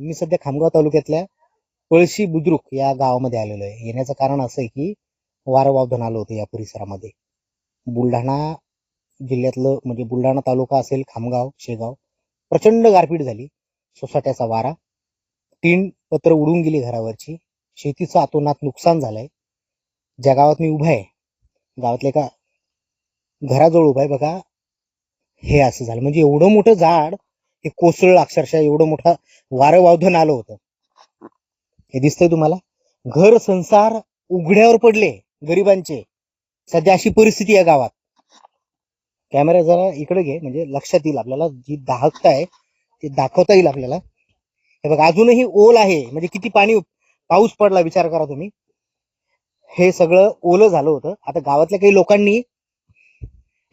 मी सध्या खामगाव तालुक्यातल्या पळशी बुद्रुक या गावामध्ये आलेलो आहे. येण्याचं कारण असं आहे की वारं वावधन आलं होतं या परिसरामध्ये. बुलढाणा जिल्ह्यातलं म्हणजे बुलढाणा तालुका असेल खामगाव शेगाव प्रचंड गारपीट झाली. सोसाट्याचा वारा तीन पत्र उडून गेली घरावरची. शेतीचं आतोनात नुकसान झालंय. ज्या गावात मी उभा आहे गावातल्या एका घराजवळ उभा आहे बघा हे असं झालं. म्हणजे एवढं मोठं झाड हे कोसळलं अक्षरशः एवढं मोठं वारं वावधन आलं होतं. हे दिसतंय तुम्हाला? घर संसार उघड्यावर पडले गरिबांचे. सध्या अशी परिस्थिती आहे गावात. कॅमेरा जरा इकडे घे म्हणजे लक्षात येईल आपल्याला जी दाहकता आहे ती दाखवता येईल आपल्याला. हे बघा अजूनही ओल आहे म्हणजे किती पाणी पाऊस पडला विचार करा तुम्ही. हे सगळं ओलं झालं होतं. आता गावातल्या काही लोकांनी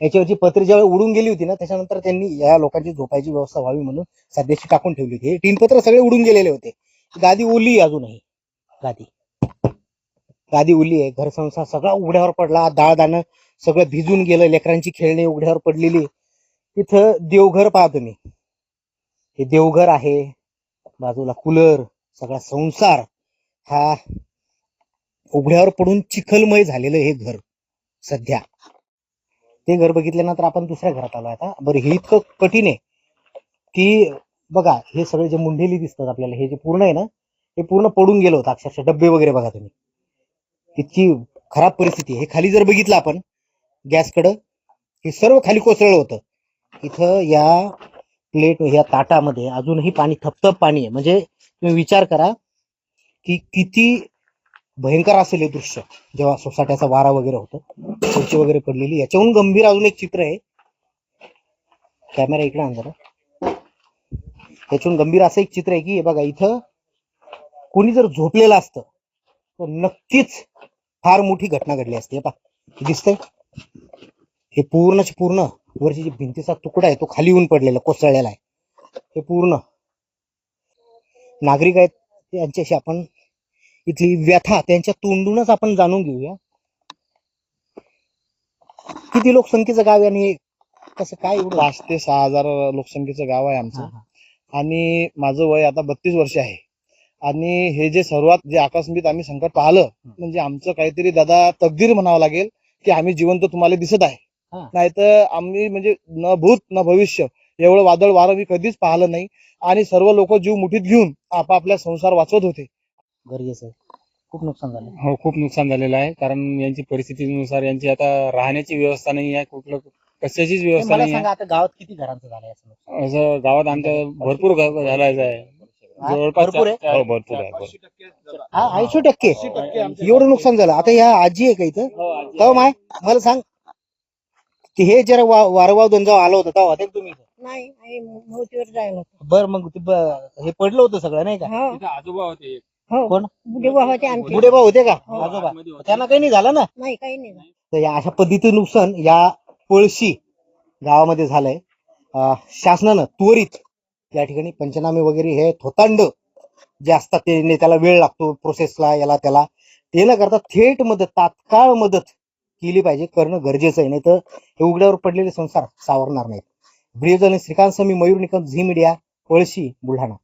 याच्यावरची पत्री ज्यावेळी उडून गेली होती ना त्याच्यानंतर त्यांनी या लोकांची झोपायची व्यवस्था व्हावी म्हणून सध्याची टाकून ठेवली होती. हे तीन पत्र सगळे उडून गेलेले होते. गादी ओली आहे अजूनही. गादी. गादी ओली आहे. घर संसार सगळा उघड्यावर पडला. डाळ दाणं सगळं भिजून गेलं. लेकरांची खेळणी उघड्यावर पडलेली. तिथं देवघर पहा तुम्ही. हे देवघर आहे. बाजूला कूलर. सगळा संसार हा उघड्यावर पडून चिखलमय झालेलं हे घर सध्या. ते घर बघितल्यानंतर आपण दुसऱ्या घरात आलो आता. बरं हे इतकं कठीण आहे की बघा हे सगळे जे मुंडेली दिसतात आपल्याला हे जे पूर्ण आहे ना हे पूर्ण पडून गेलं होतं. अक्षरशः डब्बे वगैरे बघा तुम्ही. इतकी खराब परिस्थिती आहे. हे खाली जर बघितलं आपण गॅसकडं हे सर्व खाली कोसळलं होतं. इथं या प्लेट या ताटामध्ये अजूनही पाणी थपथप पाणी आहे. म्हणजे तुम्ही विचार करा की किती भयंकर असेल हे दृश्य. जेव्हा सोसाट्याचा वारा वगैरे होतो खुर्ची वगैरे पडलेली याच्याहून गंभीर अजून एक चित्र आहे. कॅमेरा इकडे आण त्याच्याहून गंभीर असं एक चित्र आहे की हे बघा इथं कोणी जर झोपलेलं असतं तर नक्कीच फार मोठी घटना घडली असते. हे पहा दिसतंय. हे पूर्णच पूर्ण वरची जी भिंतीचा तुकडा आहे तो खाली येऊन पडलेला कोसळलेला आहे. हे पूर्ण नागरिक आहेत त्यांच्याशी आपण इथली व्यथा त्यांच्या तोंडूनच आपण जाणून घेऊया. किती लोकसंख्येचं गाव आहे आणि कसं काय एवढं पाच ते सहा हजार लोकसंख्येचं गाव आहे आमचं. आणि माझं वय आता बत्तीस वर्ष आहे. आणि हे जे सर्वात जे आकस्मिक आम्ही संकट पाहिलं म्हणजे आमचं काहीतरी दादा तकदीर म्हणावं लागेल की आम्ही जिवंत तुम्हाला दिसत आहे. नाहीतर आम्ही म्हणजे न भूत न भविष्य एवढं वादळ वारं मी कधीच पाहिलं नाही. आणि सर्व लोक जीव मुठीत घेऊन आपापल्या संसार वाचवत होते. गरजेचं आहे. खूप नुकसान झालं. हो खूप नुकसान झालेलं आहे. कारण यांची परिस्थितीनुसार यांची आता राहण्याची व्यवस्था नाही आहे. कुठलं कशाचीच व्यवस्था मला नाही सांगा आता गावात किती घरांचं झालंय असं नुकसान? आहे असं गावात आमच्या भरपूर घर झालायचं आहे. हा? जवळपास भरपूर आहे? चार- हो, भरपूर आहे, हा ऐंशी टक्के. एवढं नुकसान झालं. आता ह्या आजी आहे का इथं? हो, आजी तेव्हा माय मला सांग. ते हे जरा वा- वारंवार दोन जेव्हा आलं होतं तेव्हा होते का तुम्ही? इथं? नाही आई मोतीवर जायला बर मग ते ब- हे पडलं होतं सगळं नाही का? हो. तिथं आजोबा होते. एक. हो. कोण? बुढे होते आमचे. बुढे भाऊ होते का? हो. आजोबा. त्यांना काही नाही झालं ना? नाही काही नाही झालं. तर या अशा पद्धतीचं नुकसान या पळशी गावामध्ये झालंय. अं, शासनानं त्वरित या ठिकाणी पंचनामे वगैरे हे थोतांड जे असतात ते ने- त्याला वेळ लागतो प्रोसेसला याला त्याला. ते न करता थेट मदत तात्काळ मदत केली पाहिजे करणं गरजेचं आहे. नाही तर हे उघड्यावर पडलेले संसार सावरणार नाहीत. ब्रिज आणि श्रीकांत समी मयूर निकम झी मीडिया पळशी बुलढाणा.